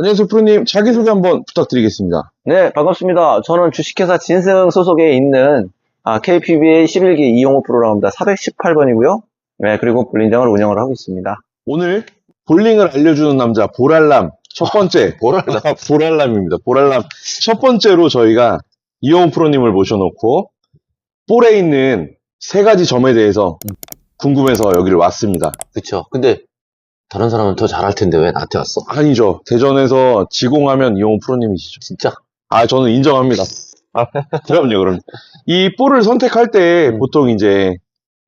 안녕하세요, 프로님. 자기소개 한번 부탁드리겠습니다. 네, 반갑습니다. 저는 주식회사 진승 소속에 있는 아, KPBA 11기 이용호 프로라입니다. 418번이고요. 네, 그리고 볼링장을 운영을 하고 있습니다. 오늘 볼링을 알려주는 남자, 보랄람. 첫 번째. 보랄람. 보랄람입니다. 보랄람. 첫 번째로 저희가 이용호 프로님을 모셔놓고, 볼에 있는 세 가지 점에 대해서 궁금해서 여기를 왔습니다. 그쵸. 근데 다른 사람은 더 잘할 텐데 왜 나한테 왔어? 아니죠. 대전에서 지공하면 이용호 프로님이시죠. 진짜? 아, 저는 인정합니다. 아, 그럼요, 그럼. 이 볼을 선택할 때 보통 이제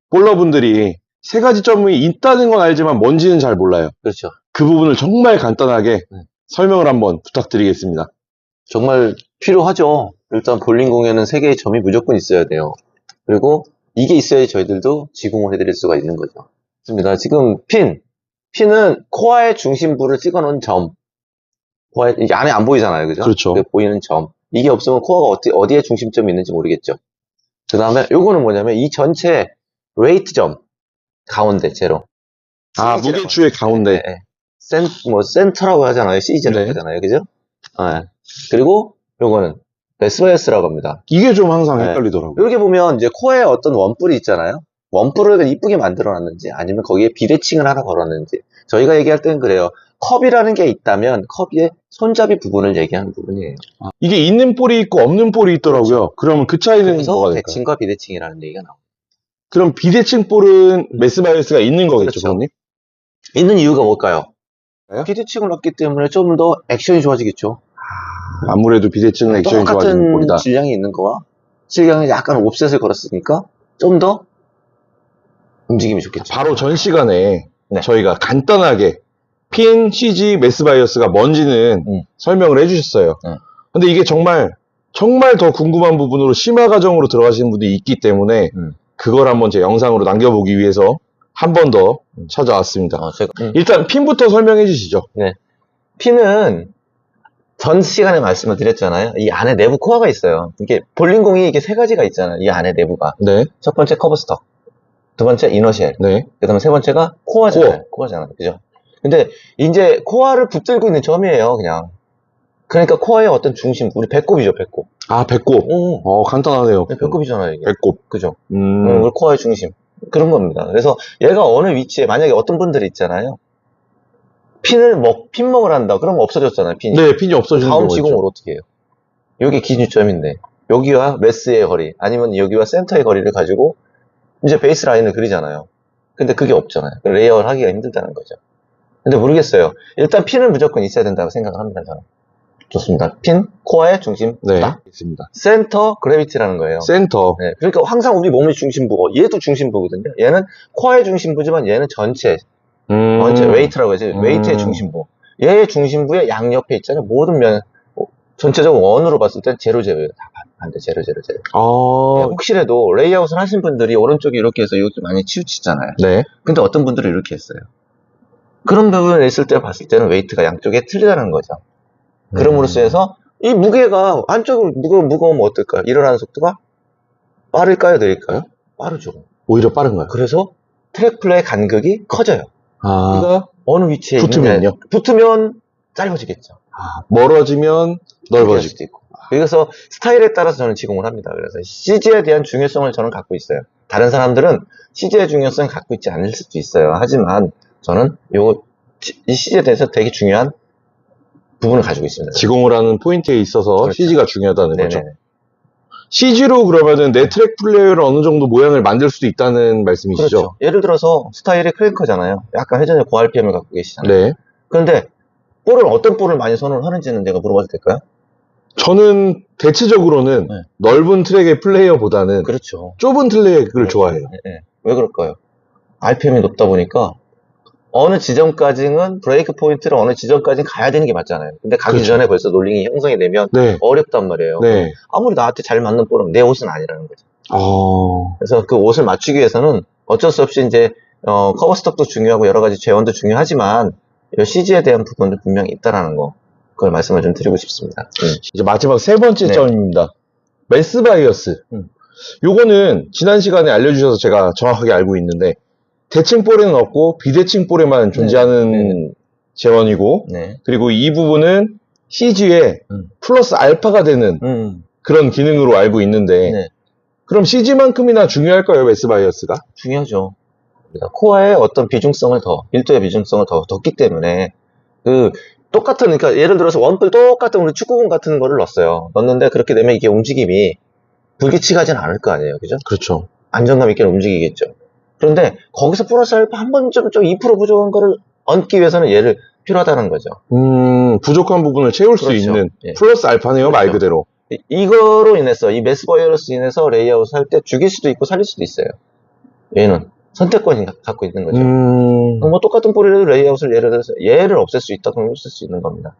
볼러분들이 세 가지 점이 있다는 건 알지만 뭔지는 잘 몰라요. 그렇죠. 그 부분을 정말 간단하게 네. 설명을 한번 부탁드리겠습니다. 정말 필요하죠. 일단 볼링공에는 세 개의 점이 무조건 있어야 돼요. 그리고 이게 있어야지 저희들도 지공을 해드릴 수가 있는 거죠. 좋습니다. 지금 핀. 핀은 코어의 중심부를 찍어 놓은 점. 코어에, 이게 안에 안 보이잖아요. 그죠? 그렇죠. 그 보이는 점. 이게 없으면 코어가 어디, 어디 에 중심점이 있는지 모르겠죠. 그 다음에 요거는 뭐냐면 이 전체 웨이트 점. 가운데 제로. 아, 무게추의 가운데. 네. 센, 뭐, 센터라고 하잖아요. 시즌이라고 네. 하잖아요. 그죠? 네. 그리고 요거는 베스바이어스라고 합니다. 이게 좀 항상 네. 헷갈리더라고요. 이렇게 보면 이제 코어에 어떤 원뿔이 있잖아요. 원뿔을 이쁘게 만들어 놨는지 아니면 거기에 비대칭을 하나 걸었는지 저희가 얘기할 때는 그래요. 컵이라는 게 있다면 컵의 손잡이 부분을 얘기하는 부분이에요. 이게 있는 볼이 있고 없는 볼이 있더라고요. 그러면 그 차이는 뭐가 될까요? 대칭과 비대칭이라는 얘기가 나옵니다. 그럼 비대칭 볼은 메스바이어스가 있는 거겠죠, 그렇죠. 프로님? 있는 이유가 뭘까요? 왜요? 비대칭을 넣기 때문에 좀 더 액션이 좋아지겠죠. 아무래도 비대칭은 액션이 좋아지는 똑같은 볼이다. 질량이 있는 거와 질량에 약간 옵셋을 걸었으니까 좀더 움직임이 좋겠죠. 바로 전 시간에 네. 저희가 간단하게 핀, CG, 메스 바이어스가 뭔지는 음. 설명을 해주셨어요. 음. 근데 이게 정말 정말 더 궁금한 부분으로 심화 과정으로 들어가시는 분들이 있기 때문에 음. 그걸 한번 제 영상으로 남겨보기 위해서 한 번 더 찾아왔습니다. 어, 제가 일단 핀부터 설명해 주시죠. 핀은 전 시간에 말씀을 드렸잖아요. 이 안에 내부 코어가 있어요. 이게 볼링공이 이게 세 가지가 있잖아요. 이 안에 내부가. 네, 첫 번째 커브 스톡. 두 번째 이너쉘. 네. 그 다음에 세 번째가 코어잖아요. 코어. 잖아요 그죠? 근데 이제 코어를 붙들고 있는 점이에요, 그냥. 그러니까 코어의 어떤 중심, 우리 배꼽이죠, 배꼽. 아, 배꼽. 오, 어, 간단하네요. 배꼽이잖아요, 이게. 배꼽. 그죠? 음, 음, 우리 코어의 중심. 그런 겁니다. 그래서 얘가 어느 위치에, 만약에 어떤 분들이 있잖아요. 핀을 먹, 핀 먹을 한다. 그러면 없어졌잖아요, 핀이. 네, 핀이 없어지는 다음 있죠. 어떻게 해요? 여기 기준점인데 여기와 메스의 거리 아니면 여기와 센터의 거리를 가지고 이제 베이스 라인을 그리잖아요. 근데 그게 없잖아요. 그 레이어를 하기가 힘들다는 거죠. 근데 모르겠어요. 일단 핀은 무조건 있어야 된다고 생각을 합니다. 저는. 좋습니다. 핀, 코어의 중심, 네, 다. 있습니다. 센터 그래비티라는 거예요. 센터. 네, 그러니까 항상 우리 몸의 중심부고 얘도 중심부거든요. 얘는 코어의 중심부지만 얘는 전체 음, 전체 웨이트라고. 음. 웨이트의 중심부. 얘의 중심부의 양옆에 있잖아요. 모든 면, 어, 전체적으로 원으로 봤을 땐 제로 제로예요. 다 반- 반대 제로 제로 제로. 아, 혹시라도 레이아웃을 하신 분들이 오른쪽에 이렇게 해서 이것도 많이 치우치잖아요. 네. 근데 어떤 분들은 이렇게 했어요. 그런 부분을 있을 때 봤을 때는 웨이트가 양쪽에 틀리다는 거죠. 그럼으로써 음. 해서 이 무게가 한쪽은 무거, 무거우면 어떨까요? 일어나는 속도가 빠를까요? 느릴까요? 빠르죠. 오히려 빠른가요? 그래서 트랙 플레이 간격이 커져요. 아, 이거 어느 위치에 붙으면요? 붙으면 짧아지겠죠. 아, 멀어지면 넓어질. 수도 있고. 그래서 스타일에 따라서 저는 지공을 합니다. 그래서 CG에 대한 중요성을 저는 갖고 있어요. 다른 사람들은 CG의 중요성을 갖고 있지 않을 수도 있어요. 하지만 저는 요, 이 CG에 대해서 되게 중요한 부분을 가지고 있습니다. 지공을 하는 포인트에 있어서 그렇죠. CG가 중요하다는 거죠. 네네. CG로 그러면은 내 트랙 플레이어를 어느 정도 모양을 만들 수도 있다는 말씀이시죠? 그렇죠. 예를 들어서 스타일이 크랭커잖아요. 약간 회전의 고RPM을 갖고 계시잖아요. 네. 그런데 볼을 어떤 볼을 많이 선호를 하는지는 제가 물어봐도 될까요? 저는 대체적으로는 네. 넓은 트랙의 플레이어보다는 그렇죠. 좁은 트랙을 좋아해요. 예, 예. 왜 그럴까요? RPM이 높다 보니까 어느 지점까지는 브레이크 포인트를 어느 지점까지 가야 되는 게 맞잖아요. 근데 가기 그렇죠. 전에 벌써 롤링이 형성이 되면 네. 어렵단 말이에요. 네. 아무리 나한테 잘 맞는 볼은 내 옷은 아니라는 거죠. 어, 그래서 그 옷을 맞추기 위해서는 어쩔 수 없이 이제 어, 커버 스톡도 중요하고 여러 가지 재원도 중요하지만 이 CG에 대한 부분도 분명히 있다라는 거 그걸 말씀을 좀 드리고 싶습니다. 음. 이제 마지막 세 번째 네. 점입니다. 메스 바이어스. 음. 요거는 지난 시간에 알려주셔서 제가 정확하게 알고 있는데 대칭 볼에는 없고 비대칭 볼에만 존재하는 네, 네. 재원이고, 네. 그리고 이 부분은 CG에 음. 플러스 알파가 되는 음, 그런 기능으로 알고 있는데, 네. 그럼 CG만큼이나 중요할까요, 메스 바이어스가? 중요하죠. 그러니까 코어의 어떤 비중성을 더, 밀도의 비중성을 더 뒀기 때문에, 그, 똑같은, 그러니까 예를 들어서 원뿔 똑같은 우리 축구공 같은 거를 넣었어요. 넣었는데 그렇게 되면 이게 움직임이 불규칙하진 않을 거 아니에요. 그죠? 그렇죠. 안정감 있게 움직이겠죠. 그런데 거기서 플러스 알파 한 번쯤 좀 2% 부족한 거를 얹기 위해서는 얘를 필요하다는 거죠. 음, 부족한 부분을 채울 수 그렇죠. 있는 예. 플러스 알파네요, 말 그렇죠. 그대로. 이- 이거로 인해서, 이 메스 바이어스 인해서 레이아웃 할때 죽일 수도 있고 살릴 수도 있어요. 얘는 선택권이 가- 갖고 있는 거죠. 음, 뭐 똑같은 볼이라도 레이아웃을 예를 들어서 얘를 없앨 수 있다 그러면 없앨 수 있는 겁니다.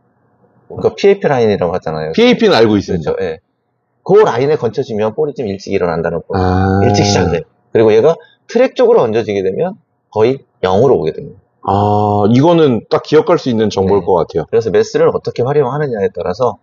그러니까 PAP 라인이라고 하잖아요. PAP는 알고 있습니다. 그렇죠. 예. 그 라인에 건쳐지면 볼이 좀 일찍 일어난다는 거. 아, 일찍 시작돼. 그리고 얘가 트랙 쪽으로 얹어지게 되면 거의 0으로 오게 됩니다. 아, 이거는 딱 기억할 수 있는 정보일 네. 것 같아요. 그래서 메스를 어떻게 활용하느냐에 따라서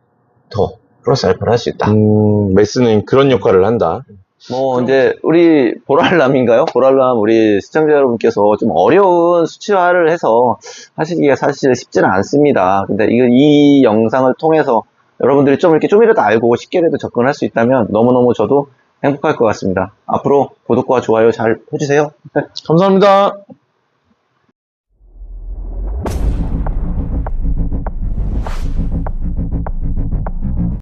더 플러스 알파를 할 수 있다. 음, 메스는 그런 역할을 한다. 뭐 이제 우리 보랄람인가요? 보랄람 우리 시청자 여러분께서 좀 어려운 수치화를 해서 하시기가 사실 쉽지는 않습니다. 근데 이거 이 영상을 통해서 여러분들이 좀 이렇게 좀이라도 알고 쉽게라도 접근할 수 있다면 너무너무 저도 행복할 것 같습니다. 앞으로 구독과 좋아요 잘 해주세요. 감사합니다.